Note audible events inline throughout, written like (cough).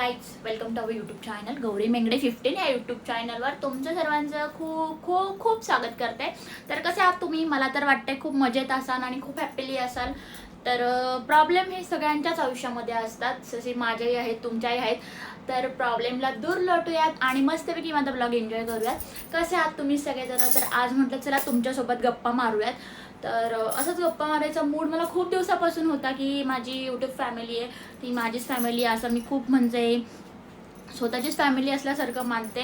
Guys welcome to our YouTube channel Gauri Mengade fifteen या YouTube चॅनलवर तुमचं सर्वांचं खूप खूप खूप स्वागत करते. तर कसे आहात तुम्ही? मला तर वाटतंय खूप मजेत असाल आणि खूप हॅपीली असाल. तर प्रॉब्लेम हे सगळ्यांच्याच आयुष्यामध्ये असतात. जसे माझ्याही आहेत तुमच्याही आहेत. तर प्रॉब्लेमला दूर लोटूयात आणि मस्तपैकी माझा ब्लॉग एन्जॉय करूयात. कसे आहात तुम्ही सगळेजण? तर आज म्हटलं चला तुमच्यासोबत गप्पा मारूयात. तर असंच गप्पा मारायचा मूड मला खूप दिवसापासून होता की माझी यूट्यूब फॅमिली आहे. ती माझीच फॅमिली आहे असं मी खूप म्हणजे स्वतःचीच फॅमिली असल्यासारखं मानते.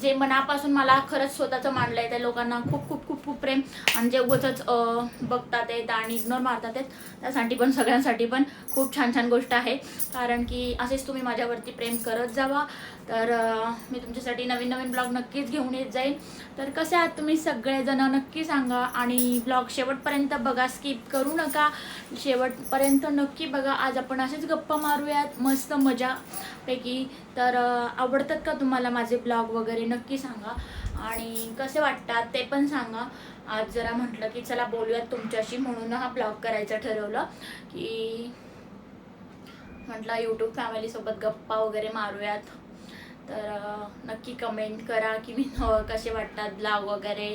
जे मनापासून मला खरंच स्वतःचं मानलं आहे त्या लोकांना खूप खूप खूप खूप प्रेम. आणि जे उगच बघतात आहेत आणि इग्नोर मारतात आहेत त्यासाठी पण सगळ्यांसाठी पण खूप छान छान गोष्ट आहे. कारण की असेच तुम्ही माझ्यावरती प्रेम करत जावा. तर मी तुमच्यासाठी नवीन नवीन ब्लॉग नक्कीच घेऊन येत जाईल तर कसे आहात तुम्ही सगळेजण? नक्की सांगा. आणि ब्लॉग शेवटपर्यंत बघा स्किप करू नका. शेवटपर्यंत नक्की बघा. आज आपण असेच गप्पा मारूयात. मस्त मजापैकी तर आवडतात का तुम्हाला माझे ब्लॉग वगैरे? नक्की सांगा. आणि कसे वाटतात ते पण सांगा. आज जरा म्हटलं की चला बोलूयात तुमच्याशी म्हणून हा ब्लॉग करायचं ठरवलं की म्हटलं यूट्यूब फॅमिलीसोबत गप्पा वगैरे मारूयात. तर नक्की कमेंट करा की मी कसे वाटतात ब्लॉग वगैरे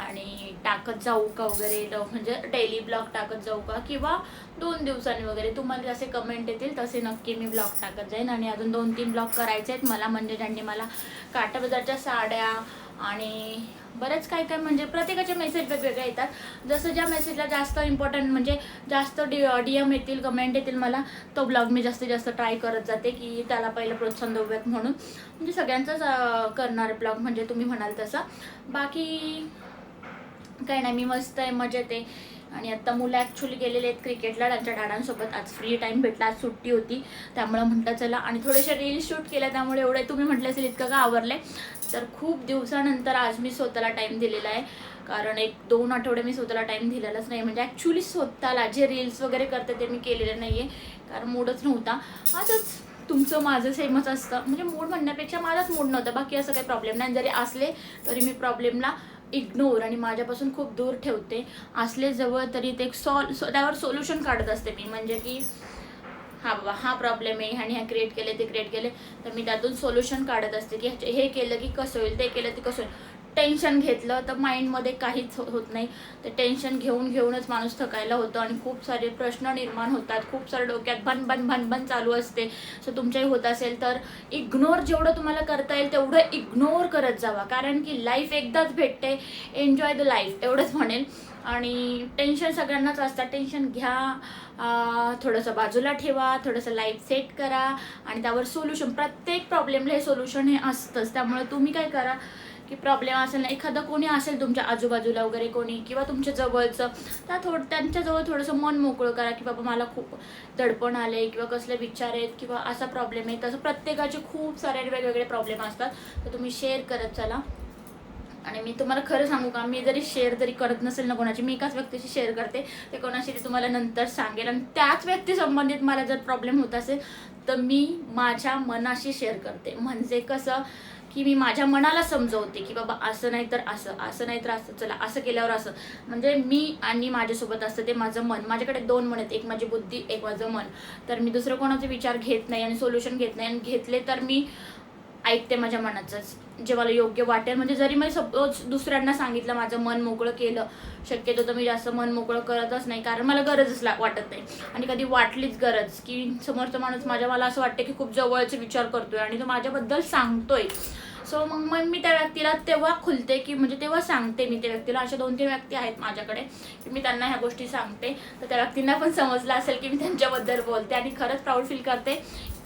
आणि टाकत जाऊ का वगैरे. म्हणजे डेली ब्लॉग टाकत जाऊ का? किंवा दोन दिवसांनी वगैरे तुम्हाला जसे कमेंट येतील तसे नक्की मी ब्लॉग टाकत जाईन. आणि अजून दोन तीन ब्लॉग करायचे आहेत. मला म्हणजे ज्यांनी मला काटाबाजारच्या साड्या आणि बरंच काय काय म्हणजे प्रत्येकाचे मेसेज वेगवेगळे येतात. जसं ज्या मेसेजला जास्त इम्पॉर्टंट म्हणजे जास्त डी डी एम येतील कमेंट येतील मला तो ब्लॉग मी जास्तीत जास्त ट्राय करत जाते की त्याला पहिलं प्रोत्साहन देऊयात म्हणून. म्हणजे सगळ्यांचाच करणार ब्लॉग म्हणजे तुम्ही म्हणाल तसं. बाकी काय नाही मी मस्त आहे मजेत आहे. आणि आत्ता मुलं ॲक्च्युली गेलेले आहेत क्रिकेटला त्यांच्या डाडांसोबत आज फ्री टाईम भेटला. आज सुट्टी होती. त्यामुळे म्हटलं चला. आणि थोडेसे रील्स शूट केल्या त्यामुळे एवढे तुम्ही म्हटलं असेल इतकं का आवरले? तर खूप दिवसानंतर आज मी स्वतःला टाईम दिलेला आहे. कारण एक दोन आठवडे मी स्वतःला टाईम दिलेलाच नाही. म्हणजे ॲक्च्युली स्वतःला जे रील्स वगैरे करते ते मी केलेलं नाही आहे कारण मूडच नव्हता. आजच तुमचं माझं सेमच असतं. म्हणजे मूड म्हणण्यापेक्षा माझाच मूड नव्हता. बाकी असं काही प्रॉब्लेम नाही. जरी असले तरी मी प्रॉब्लेमला इग्नोर आणि माझ्यापासून खूप दूर ठेवते. असले जवळ तरी ते सॉल्व त्यावर सोल्युशन काढत असते मी. म्हणजे की हा बाबा हा प्रॉब्लेम आहे. आणि ह्या क्रिएट केले ते क्रिएट केले. तर मी त्यातून सोल्युशन काढत असते की हे केलं की कसं होईल ते केलं ते कसं होईल. टेन्शन घेतलं तर माइंडमध्ये काहीच हो-, होत नाही. ते टेन्शन घेऊन घेऊनच माणूस थकायला होतो आणि खूप सारे प्रश्न निर्माण होतात. खूप सारे डोक्यात भन भन भन भन चालू असते. सो तुमच्याही होत असेल तर इग्नोर जेवढं तुम्हाला करता येईल तेवढं इग्नोर करत जावा. कारण की लाईफ एकदाच भेटते. एन्जॉय द लाईफ एवढंच म्हणेल. आणि टेन्शन सगळ्यांनाच असतं. टेन्शन घ्या. थोडंसं बाजूला ठेवा. थोडंसं लाईफ सेट करा. आणि त्यावर सोल्युशन प्रत्येक प्रॉब्लेमला हे सोल्युशन हे असतंच. त्यामुळे तुम्ही काय करा? की प्रॉब्लेम असेल ना एखादं कोणी असेल तुमच्या आजूबाजूला वगैरे कोणी किंवा तुमच्या जवळचं त्या थोडं त्यांच्याजवळ थोडंसं मन मोकळं करा की बाबा मला खूप दडपण आले किंवा कसले विचार आहेत किंवा असा प्रॉब्लेम आहे. तसं प्रत्येकाचे खूप सारे वेगवेगळे प्रॉब्लेम असतात. तर तुम्ही शेअर करत चला. आणि मी तुम्हाला खरं सांगू का मी जरी शेअर जरी करत नसेल ना कोणाची मी एकाच व्यक्तीशी शेअर करते. ते कोणाशी ते तुम्हाला नंतर सांगेल. आणि त्याच व्यक्ती संबंधित मला जर प्रॉब्लेम होत असेल तर मी माझ्या मनाशी शेअर करते. म्हणजे कसं की मी माझ्या मनाला समजवते की बाबा असं नाही तर असं असं नाही तर असं चला असं केल्यावर असं. म्हणजे मी आणि माझ्यासोबत असतं ते माझं मन. माझ्याकडे दोन मन आहेत. एक माझी बुद्धी एक माझं मन. तर मी दुसरं कोणाचे विचार घेत नाही आणि सोल्युशन घेत नाही. आणि घेतले तर मी ऐकते माझ्या मनाचंच जे मला योग्य वाटेल म्हणजे जरी मी सपोज दुसऱ्यांना सांगितलं माझं मन मोकळं केलं शक्यतो तर मी जास्त मन मोकळं करतच नाही कारण मला गरजच ला वाटत नाही. आणि कधी वाटलीच गरज की समोरचा माणूस माझ्या मला असं वाटतं की खूप जवळचे विचार करतोय आणि तो माझ्याबद्दल सांगतोय. सो मग मग मी त्या व्यक्तीला तेव्हा खुलते की म्हणजे तेव्हा सांगते मी त्या व्यक्तीला. अशा दोन तीन व्यक्ती आहेत माझ्याकडे की मी त्यांना ह्या गोष्टी सांगते. तर त्या व्यक्तींना पण समजलं असेल की मी त्यांच्याबद्दल बोलते आणि खरंच प्राऊड फील करते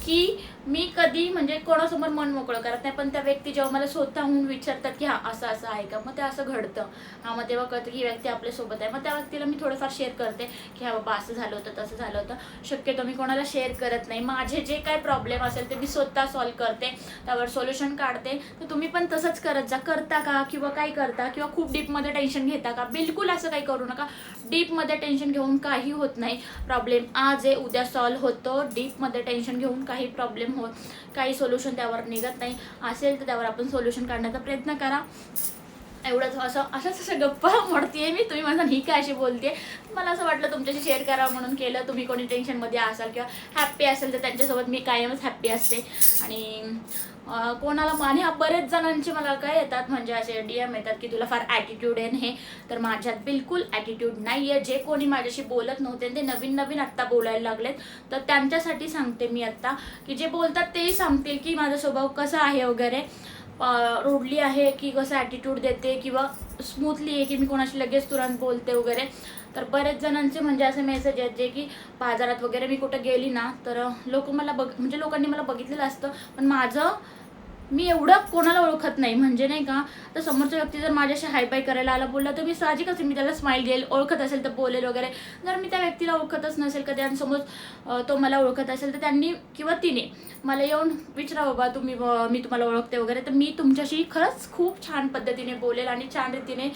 की मी कधी म्हणजे कोणासमोर मन मोकळं करत नाही पण त्या व्यक्ती जेव्हा मला स्वतःहून विचारतात की हा असं असं आहे का? मग ते असं घडतं. हा मग तेव्हा कळतं की व्यक्ती आपल्यासोबत आहे. मग त्या व्यक्तीला मी थोडंफार शेअर करते की हा बाबा असं झालं होतं तसं झालं होतं. शक्यतो मी कोणाला शेअर करत नाही. माझे जे काय प्रॉब्लेम असेल ते मी स्वतः सॉल्व करते. त्यावर सोल्युशन काढते. तर तुम्ही पण तसंच करत जा. करता का किंवा काय करता? किंवा खूप डीपमध्ये टेन्शन घेता का? बिलकुल असं काही करू नका. डीपमध्ये टेन्शन घेऊन काही होत नाही. प्रॉब्लेम आज आहे उद्या सॉल्व होतो. डीपमध्ये टेन्शन घेऊन काही काही प्रॉब्लेम होत काही सोल्युशन त्यावर निघत नाही. असेल तर त्यावर आपण सोल्युशन काढण्याचा प्रयत्न करा. एवढंच असं असंच अशा गप्पा म्हणतीये मी. तुम्ही माझा ही काय अशी बोलते मला असं वाटलं तुमच्याशी शेअर करावं म्हणून केलं. तुम्ही कोणी टेन्शनमध्ये असाल किंवा हॅप्पी असेल तर त्यांच्यासोबत मी कायमच हॅप्पी असते. आणि कोणाला आणि हा बरेच जणांचे मला काय येतात म्हणजे असे डी एम येतात की तुला फार ॲटिट्यूड आहे हे. तर माझ्यात बिलकुल ॲटिट्यूड नाही आहे जे कोणी माझ्याशी बोलत नव्हते ते नवीन नवीन आत्ता बोलायला लागलेत. तर त्यांच्यासाठी सांगते मी आत्ता की जे बोलतात तेही सांगतील की माझा स्वभाव कसा आहे वगैरे. रोडली आहे की कसं ॲटिट्यूड देते किंवा स्मूथली आहे की मी कोणाशी लगेच तुरंत बोलते वगैरे. तर बरेच जणांचे म्हणजे असे मेसेज आहेत जे की बाजारात वगैरे मी कुठं गेली ना तर लोक मला बघ म्हणजे लोकांनी मला बघितलेलं असतं. पण माझं मी एवढं कोणाला ओळखत नाही म्हणजे नाही का? तर समोरचा व्यक्ती जर माझ्याशी हायपाय करायला आला बोलला तर मी साहजिकच आहे, मी त्याला स्माईल देईल ओळखत असेल तर बोलेल वगैरे. जर मी त्या व्यक्तीला ओळखतच नसेल कधी आणि समोर तो मला ओळखत असेल तर त्यांनी किंवा तिने मला येऊन विचारा बाबा तुम्ही मी तुम्हाला ओळखते वगैरे. तर मी तुमच्याशी खरंच खूप छान पद्धतीने बोलेल आणि छान रीतीने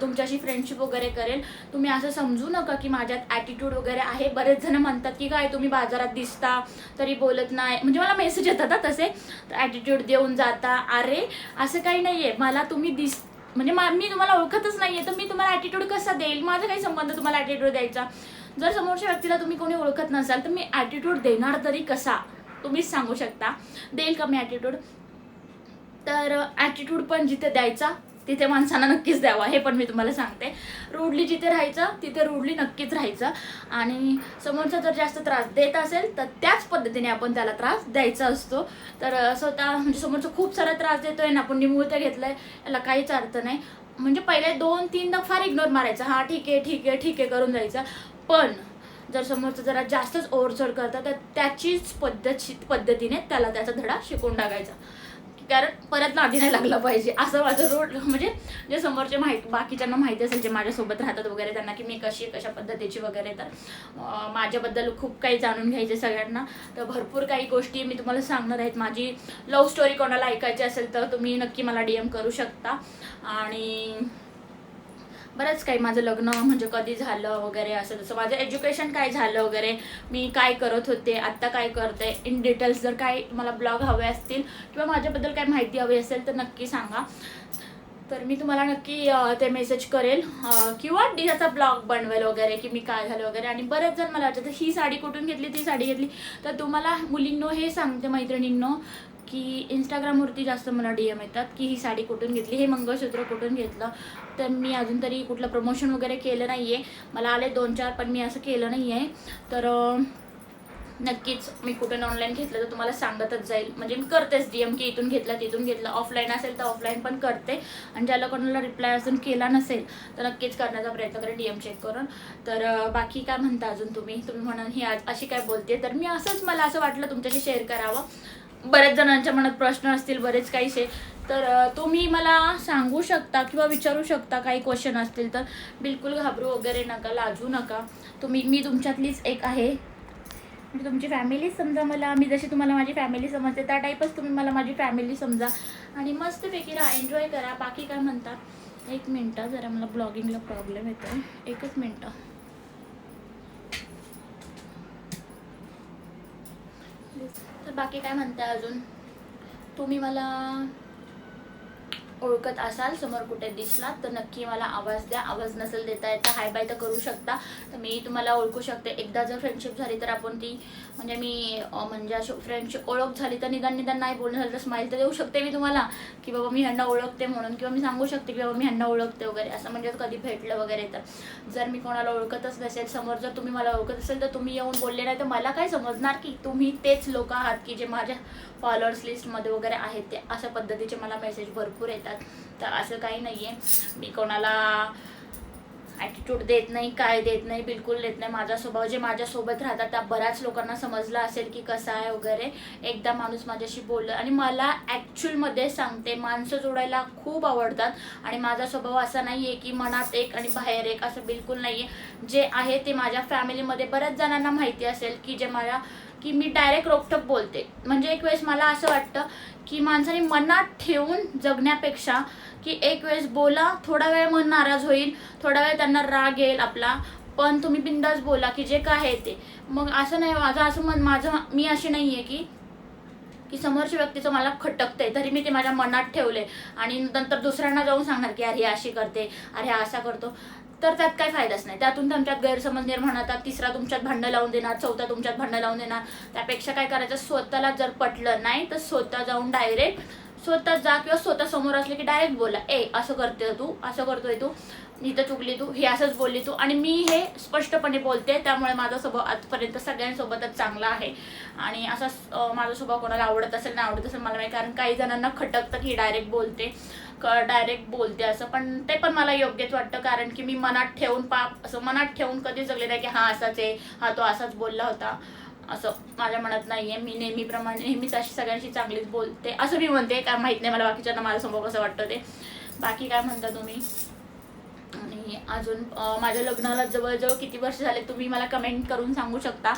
तुमच्याशी फ्रेंडशिप वगैरे करेल. तुम्ही असं समजू नका की माझ्यात ॲटिट्यूड वगैरे आहे. बरेच जण म्हणतात की काय तुम्ही बाजारात दिसता तरी बोलत नाही. म्हणजे मला मेसेज येतात तसे. तसे ॲटिट्यूड देऊन जाता. अरे असं काही नाही आहे मला तुम्ही दिस म्हणजे मा- मी तुम्हाला ओळखतच नाहीये. तर मी तुम्हाला ॲटिट्यूड कसा देईल? माझा काही संबंध तुम्हाला ॲटिट्यूड द्यायचा. जर समोरच्या व्यक्तीला तुम्ही कोणी ओळखत नसाल तर मी ॲटिट्यूड देणार तरी कसा? तुम्हीच सांगू शकता. देईल का मी ॲटिट्यूड तर ॲटिट्यूड पण जिथे द्यायचा तिथे माणसांना नक्कीच द्यावा हे पण मी तुम्हाला सांगते. रूडली जिथे राहायचं तिथे रूडली नक्कीच राहायचं. आणि समोरचा जर जास्त त्रास देत असेल तर त्याच पद्धतीने आपण त्याला त्रास द्यायचा असतो. तर स्वतः म्हणजे समोरचा खूप सारा त्रास देतोय ना आपण निमुळतं घेतलंय याला काहीच अर्थ नाही. म्हणजे पहिले दोन तीनदा फार इग्नोर मारायचा. हा ठीक आहे ठीक आहे ठीक आहे करून जायचा. पण जर समोरचं जरा जास्तच ओव्हरचोड करतं तर त्याचीच पद्धत पद्धतीने त्याला त्याचा धडा शिकून टाकायचा. कारण परत नादी नाही लागलं पाहिजे. असं माझं रोड म्हणजे जे समोरचे माहिती बाकीच्यांना माहिती असेल जे माझ्यासोबत राहतात वगैरे त्यांना की मी कशी आहे, कशा पद्धतीची वगैरे तर माझ्याबद्दल खूप काही जाणून घ्यायचे सगळ्यांना. तर भरपूर काही गोष्टी मी तुम्हाला सांगणार आहेत. माझी लव्ह स्टोरी कोणाला ऐकायची असेल तर तुम्ही नक्की मला डी एम करू शकता. आणि बरंच काही माझं लग्न म्हणजे कधी झालं वगैरे असं तसं. माझं एज्युकेशन काय झालं वगैरे मी काय करत होते आत्ता काय करते इन डिटेल्स जर काय मला ब्लॉग हवे असतील किंवा माझ्याबद्दल काय माहिती हवी असेल तर नक्की सांगा. तर मी तुम्हाला नक्की ते मेसेज करेल. किंवा डिजाचा ब्लॉग बनवेल वगैरे की मी काय झालं वगैरे. आणि बरेच जण मला वाटतं ही साडी कुठून घेतली ती साडी घेतली. तर तुम्हाला मुलींनो हे सांगते मैत्रिणींनो की इंस्टाग्रामवरती जास्त मला डी एम येतात की ही साडी कुठून घेतली हे मंगळसूत्र कुठून घेतलं. तर मी अजून तरी कुठलं प्रमोशन वगैरे केलं नाही आहे मला आले दोन चार पण मी असं केलं नाही आहे तर नक्कीच मी कुठून ऑनलाईन घेतलं तर तुम्हाला सांगतच जाईल. म्हणजे मी करतेच डी एम की इथून घेतला तिथून घेतला. ऑफलाईन असेल तर ऑफलाईन पण करते. आणि ज्याला कोणाला रिप्लाय अजून केला नसेल तर नक्कीच करण्याचा प्रयत्न करेन डी एम चेक करून. तर बाकी काय म्हणता अजून तुम्ही? तुम्ही म्हणाल ही आज अशी काय बोलते तर मी असंच मला असं वाटलं तुमच्याशी शेअर करावं. बरेच जणांच्या मनात प्रश्न असतील बरेच काहीसे तर तुम्ही मला सांगू शकता किंवा विचारू शकता काही क्वेश्चन असतील तर? बिलकुल घाबरू वगैरे नका लाजू नका. तुम्ही मी तुमच्यातलीच एक आहे. म्हणजे तुमची फॅमिली समजा मला मी जशी तुम्हाला माझी फॅमिली समजते त्या टाईपच तुम्ही मला माझी फॅमिली समजा. आणि मस्तपैकी राहा एन्जॉय करा. बाकी काय म्हणता? एक मिनटं जरा मला ब्लॉगिंगला प्रॉब्लेम येतो एकच मिनटं. तर बाकी काय म्हणताय अजून? तुम्ही मला ओळखत असाल समोर कुठे दिसला तर नक्की मला आवाज द्या. आवाज नसेल देता येता हाय बाय तर करू शकता. तर मी तुम्हाला ओळखू शकते. एकदा जर फ्रेंडशिप झाली तर आपण ती म्हणजे मी म्हणजे अशी फ्रेंडशिप ओळख झाली तर निदान निदान नाही बोलणं झालं तर स्माईल तर देऊ शकते मी तुम्हाला. की बाबा मी ह्यांना ओळखते म्हणून किंवा मी सांगू शकते की बाबा मी ह्यांना ओळखते वगैरे. असं म्हणजे कधी भेटलं वगैरे तर. जर मी कोणाला ओळखतच नसेल समोर जर तुम्ही मला ओळखत असेल तर तुम्ही येऊन बोलले नाही तर मला काय समजणार की तुम्ही तेच लोक आहात की जे माझ्या फॉलोअर्स लिस्टमध्ये वगैरे आहेत ते? अशा पद्धतीचे मला मेसेज भरपूर येतात. तर असं काही नाही आहे मी कोणाला ॲटिट्यूड देत नाही काय देत नाही बिलकुल देत नाही. माझा स्वभाव जे माझ्यासोबत राहतात त्या बऱ्याच लोकांना समजलं असेल की कसा आहे वगैरे. एकदा माणूस माझ्याशी बोललं आणि मला ॲक्च्युअलमध्ये सांगते माणसं जोडायला खूप आवडतात. आणि माझा स्वभाव असा नाही आहे की मनात एक आणि बाहेर एक असं बिलकुल नाही आहे जे आहे ते माझ्या फॅमिलीमध्ये बऱ्याच जणांना माहिती असेल की जे मला की मी डायरेक्ट रोखटोक बोलते. म्हणजे एक वेळेस मला असं वाटतं की माणसाने मनात ठेवून जगण्यापेक्षा की एक वेळेस बोला थोडा वेळ मन नाराज होईल थोडा वेळ त्यांना राग येईल आपला. पण तुम्ही बिंदास बोला की जे काय आहे ते. मग असं नाही माझं असं मन माझं मी अशी नाही आहे की की समोरच्या व्यक्तीचं मला खटकतंय तरी मी ते माझ्या मनात ठेवले आणि नंतर दुसऱ्यांना जाऊन सांगणार की अरे अशी करते अरे हा असा करतो. तर त्यात काही फायदाच नाही. त्यातून तुमच्यात गैरसमज निर्माण होतात तिसरा तुमच्यात भांडणं लावून देणार चौथा तुमच्यात भांडणं लावून देणार. त्यापेक्षा काय करायचं स्वतःला जर पटलं नाही तर स्वतः जाऊन डायरेक्ट स्वतः जा किंवा स्वतः समोर असले की डायरेक्ट बोला ए असं करते तू असं करतोय तू इथं चुकली तू हे असंच बोलली तू. आणि मी हे स्पष्टपणे बोलते त्यामुळे माझा स्वभाव आजपर्यंत सगळ्यांसोबतच चांगला आहे. आणि असा माझा स्वभाव कोणाला आवडत असेल नाही आवडत असेल मला नाही कारण काही जणांना खटकतं की डायरेक्ट बोलते डायरेक्ट बोलते असं पण ते पण मला योग्यच वाटतं कारण की मी मनात ठेवून पाप असं मनात ठेवून कधी जगले नाही की हा असाच आहे हा तो असाच बोलला होता. असं माझ्या मनात नाहीये. मी नेहमीप्रमाणे नेहमीच अशी सगळ्यांशी चांगलीच बोलते. असं मी म्हणते काय माहीत नाही मला बाकीच्यांना माझा समोर कसं वाटतं ते. बाकी काय म्हणता तुम्ही? आणि अजून माझ्या लग्नाला जवळजवळ किती वर्ष झाले तुम्ही मला कमेंट करून सांगू शकता.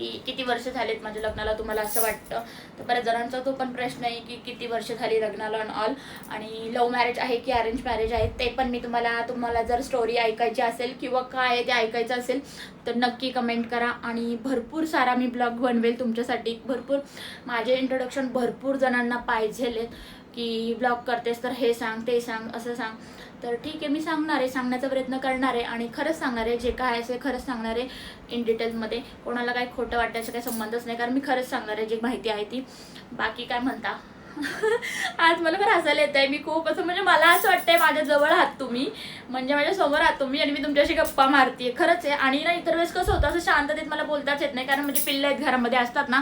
की किती वर्ष झालेत माझ्या लग्नाला तुम्हाला असं वाटतं? तर बऱ्याच जणांचा तो पण प्रश्न आहे की किती वर्ष झाली लग्नाला अँड ऑल आणि लव्ह मॅरेज आहे की अरेंज मॅरेज आहे ते पण मी तुम्हाला तुम्हाला जर स्टोरी ऐकायची असेल किंवा काय आहे ते ऐकायचं असेल तर नक्की कमेंट करा. आणि भरपूर सारा मी ब्लॉग बनवेल तुमच्यासाठी. भरपूर माझे इंट्रोडक्शन भरपूर जणांना पाहिजे की ब्लॉग करतेस तर हे सांग ते सांग असं सांग. तर ठीक आहे मी सांगणार आहे सांगण्याचा प्रयत्न करणार आहे आणि खरंच सांगणार आहे जे काय आहे ते खरंच सांगणार आहे इन डिटेलमध्ये कोणाला काही खोटं वाटायचं काही संबंधच नाही कारण मी खरंच सांगणार आहे जी माहिती आहे ती. बाकी काय म्हणता? (laughs) आज मला पण हसायला येत आहे मी खूप असं म्हणजे मला असं वाटतंय माझ्याजवळ आहात तुम्ही. म्हणजे माझ्यासमोर आहात तुम्ही आणि मी तुमच्याशी गप्पा मारते खरंच आहे. आणि ना इतर वेळेस कसं होतं असं शांततेत मला बोलताच येत नाही कारण म्हणजे पिल्ले आहेत घरामध्ये असतात ना.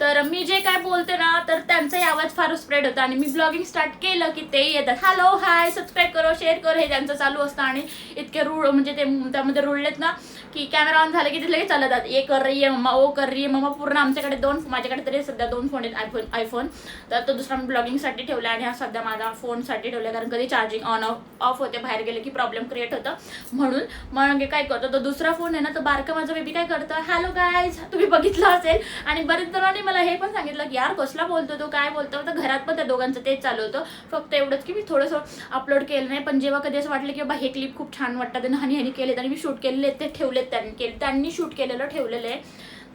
तर मी जे काय बोलते ना तर त्यांचाही आवाज फार स्प्रेड होता आणि मी ब्लॉगिंग स्टार्ट केलं की ते येतात. हॅलो हाय सबस्क्राईब करो शेअर करो हे त्यांचं चालू असतं आणि इतके रूळ म्हणजे ते त्यामध्ये रुळलेत ना की कॅमेरा ऑन झालं की तिथले लगेच चालत ये ए कर रही आहे मम्मा ओ कर रही आहे मम्मा. पूर्ण आमच्याकडे दोन माझ्याकडे तरी सध्या दोन फोन आहेत आयफोन आयफोन तर तो दुसरा मी ब्लॉगिंगसाठी ठेवला आणि हा सध्या माझा फोनसाठी ठेवला कारण कधी चार्जिंग ऑन ऑफ ऑफ होते बाहेर गेले की प्रॉब्लेम क्रिएट होतं. म्हणून मग काय करतो तो दुसरा फोन आहे ना तो बारका माझा बेबी काय करतो हॅलो गायज तुम्ही बघितलं असेल? आणि बरेच जणांनी मला हे पण सांगितलं की यार कसला बोलतो तो काय बोलतो? तर घरात पण त्या दोघांचं तेच चालू होतं. फक्त एवढंच की मी थोडंसं अपलोड केलं नाही पण जेव्हा कधी असं वाटलं की बाबा हे क्लिप खूप छान वाटतात आणि हनी हनी केलेत आणि मी शूट केलेले ते ठेवले आहेत त्यांनी केले त्यांनी शूट केलेलं ठेवलेलं आहे.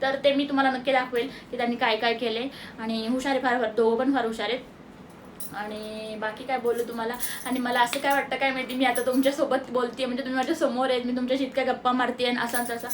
तर ते मी तुम्हाला नक्की दाखवेल की त्यांनी काय काय केले आणि हुशार फार फार दोघं पण फार हुशार आहेत. आणि बाकी काय बोलू तुम्हाला? आणि मला असं काय वाटतं काय माहिती? मी आता तुमच्यासोबत बोलते म्हणजे तुम्ही माझ्यासमोर आहेत मी तुमच्याशी इतक्या गप्पा मारते आणि असा असं.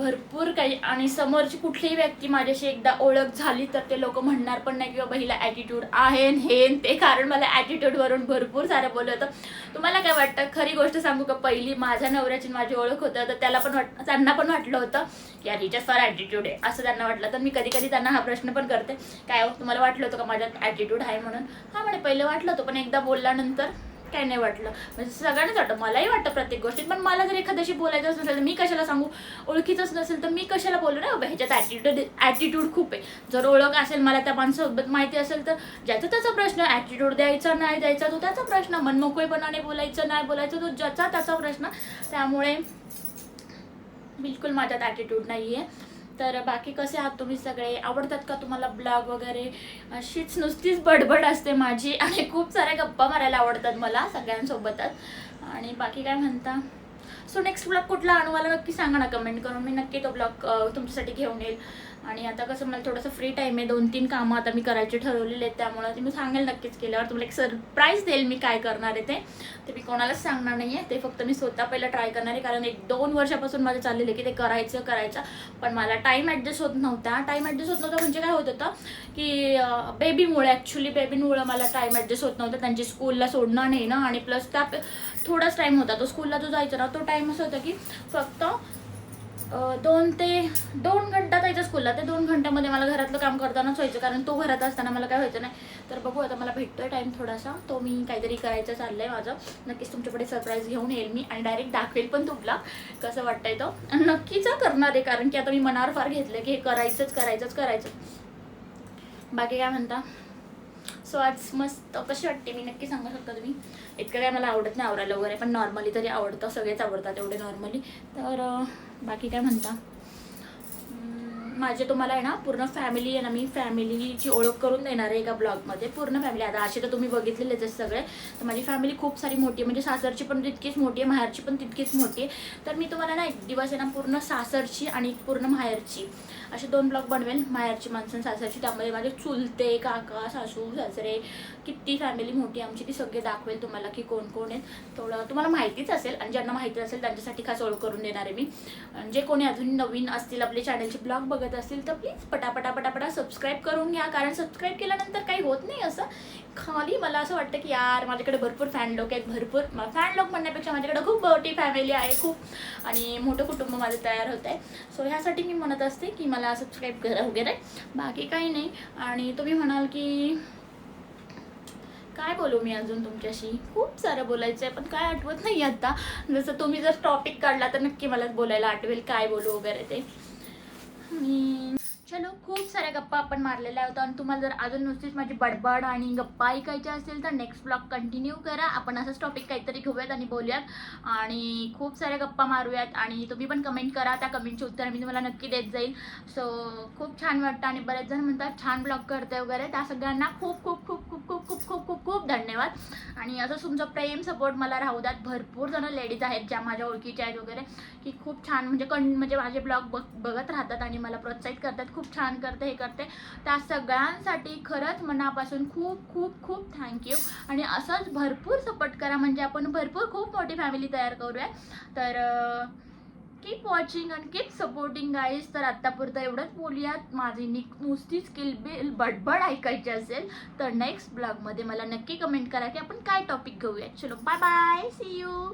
भरपूर काही आणि समोरची कुठलीही व्यक्ती माझ्याशी एकदा ओळख झाली तर ते लोक म्हणणार पण नाही की बाबा हिला ॲटिट्यूड आहे हे ते. कारण मला ॲटिट्यूडवरून भरपूर सारं बोललं होतं. तुम्हाला काय वाटतं? खरी गोष्ट सांगू का? पहिली माझ्या नवऱ्याची माझी ओळख होतं तर त्याला पण वाट त्यांना पण वाटलं होतं की यार हिच्यात फार ॲटिट्यूड आहे. असं त्यांना वाटलं. तर मी कधी कधी त्यांना हा प्रश्न पण करते. काय हो? तुम्हाला वाटलं होतं का माझ्यात ॲटिट्यूड आहे म्हणून? हा म्हणे पहिले वाटलं होतं पण एकदा बोलल्यानंतर काय नाही वाटलं. म्हणजे सगळ्यांनाच वाटतं मलाही वाटतं प्रत्येक गोष्टीत. पण मला जर एखाद्याशी बोलायचं नसेल तर मी कशाला सांगू? ओळखीचंच नसेल तर मी कशाला बोलू ना? बाबा ह्याच्यात ॲटिट्यूड ॲटिट्यूड खूप आहे. जर ओळख असेल मला त्या माणसासोबत माहिती असेल तर ज्याचा त्याचा प्रश्न. ॲटिट्यूड द्यायचा नाही द्यायचा तो त्याचा प्रश्न. मनमोकळेपणाने बोलायचं नाही बोलायचं तो ज्याचा त्याचा प्रश्न. त्यामुळे बिलकुल माझ्यात ॲटिट्यूड नाही आहे तर बाकी कसे आहात तुम्ही सगळे? आवडतात का तुम्हाला ब्लॉग वगैरे? अशीच नुसतीच बडबड असते माझी (laughs) आणि खूप साऱ्या गप्पा मारायला आवडतात मला सगळ्यांसोबतच. आणि बाकी काय म्हणता? सो नेक्स्ट ब्लॉग कुठला? आणू मला नक्की सांगा ना कमेंट करून. मी नक्की तो ब्लॉग तुमच्यासाठी घेऊन येईल. आणि आता कसं मला थोडंसं फ्री टाईम आहे दोन तीन कामं आता मी करायचे ठरवलेले आहेत त्यामुळे ते मी सांगेल नक्कीच केल्यावर. तुम्हाला एक सरप्राईज देईल मी काय करणार आहे ते. ते मी कोणालाच सांगणार नाही आहे ते फक्त मी स्वतः पहिलं ट्राय करणार आहे कारण एक दोन वर्षापासून माझं चाललेलं आहे की ते करायचं करायचं. पण मला टाईम ॲडजस्ट होत नव्हता. टाईम ॲडजस्ट होत नव्हता म्हणजे काय होत होतं की बेबीमुळे ॲक्च्युली बेबीमुळं मला टाईम ॲडजस्ट होत नव्हता. त्यांची स्कूलला सोडणं नेणं आणि प्लस त्या थोडाच टाईम होता. तो स्कूलला जो जायचा ना तो टाईम असं होता की फक्त दोन ते दोन घंटा जायचं स्कूलला ते दोन घंट्यामध्ये मला घरातलं काम करतानाच व्हायचं कारण तो घरात असताना मला काय व्हायचं नाही. तर बघू आता मला भेटतोय टाईम थोडासा. तो मी काहीतरी करायचं चाललंय माझं. नक्कीच तुमच्याकडे सरप्राईज घेऊन येईल मी आणि डायरेक्ट दाखवेल पण तुम्हाला कसं वाटतंय तो. आणि नक्कीच करणार आहे कारण की आता मी मनावर फार घेतलं की हे करायचंच करायचंच करायचं बाकी काय म्हणता? सो आज मस्त कशी वाटते? मी नक्की सांगू शकता तुम्ही. इतकं काय मला आवडत नाही आवडायला वगैरे पण नॉर्मली तरी आवडतं. सगळेच आवडतात एवढे नॉर्मली तर बाकी काय म्हणता? माझे तुम्हाला आहे ना पूर्ण फॅमिली आहे ना मी फॅमिलीची ओळख करून देणार आहे एका ब्लॉगमध्ये पूर्ण फॅमिली आता असे तर तुम्ही बघितलेलेच आहेत सगळे. तर माझी फॅमिली खूप सारी मोठी आहे. म्हणजे सासरची पण तितकीच मोठी आहे माहेरची पण तितकीच मोठी आहे. तर मी तुम्हाला ना एक दिवस आहे ना पूर्ण सासरची आणि पूर्ण माहेरची. असे दोन ब्लॉग बनवेल माहेरची माणसं सासरची. त्यामध्ये माझे चुलते काका सासू सासरे किती फॅमिली मोठी आमची ती सगळे दाखवेल तुम्हाला की कोण कोण आहेत. थोडं तुम्हाला माहितीच असेल आणि ज्यांना माहिती असेल त्यांच्यासाठी खास ओळख करून देणार आहे मी. जे कोणी अजून नवीन असतील आपले चॅनलचे ब्लॉग बघत असतील तर प्लीज पटापटा पटापटा सबस्क्राईब करून घ्या. कारण सबस्क्राईब केल्यानंतर काही होत नाही असं. खाली मला असं वाटतं की यार माझ्याकडे भरपूर फॅन लोक आहेत भरपूर. फॅन लोक म्हणण्यापेक्षा माझ्याकडे खूप मोठी फॅमिली आहे खूप. आणि मोठं कुटुंब माझं तयार होत आहे. सो ह्यासाठी मी म्हणत असते की मला सबस्क्राईब करा वगैरे. बाकी काही नाही. आणि तुम्ही म्हणाल की काय बोलू मी अजून तुमच्याशी? खूप सारं बोलायचं आहे पण काय आठवत नाही आता. जसं तुम्ही जर टॉपिक काढला तर नक्की मला बोलायला आठवेल काय बोलू वगैरे ते. आणि चलो खूप साऱ्या गप्पा आपण मारलेल्या होत्या आणि तुम्हाला जर अजून नुसतीच माझी बडबड आणि गप्पा ऐकायच्या असेल तर नेक्स्ट ब्लॉग कंटिन्यू करा. आपण असंच टॉपिक काहीतरी घेऊयात आणि बोलूयात. आणि खूप साऱ्या गप्पा मारूयात आणि तुम्ही पण कमेंट करा. त्या कमेंटची उत्तर मी तुम्हाला नक्की देत जाईल. सो खूप छान वाटतं आणि बरेच जण म्हणतात छान ब्लॉग करते वगैरे. त्या सगळ्यांना खूप खूप खूप खूप खूप खूप खूप खूप खूप धन्यवाद. आणि असं तुमचं प्रेम सपोर्ट मला राहू द्यात. भरपूर जण लेडीज आहेत ज्या माझ्या ओळखीच्या आहेत वगैरे की खूप छान म्हणजे कण म्हणजे माझे ब्लॉग बघ बघत राहतात आणि मला प्रोत्साहित करतात. खूप छान करते हे करते. त्या सगळ्यांसाठी खरंच मनापासून खूप खूप खूप थँक्यू आणि असंच भरपूर सपोर्ट करा म्हणजे आपण भरपूर खूप मोठी फॅमिली तयार करूया. तर keep watching and keep supporting guys तर आत्तापुरतं एवढंच बोलूयात. माझी निक नुसती स्किल बिल बडबड ऐकायची असेल तर नेक्स्ट ब्लॉगमध्ये मला नक्की कमेंट करा की आपण काय टॉपिक घेऊयात. चलो बाय बाय सी यू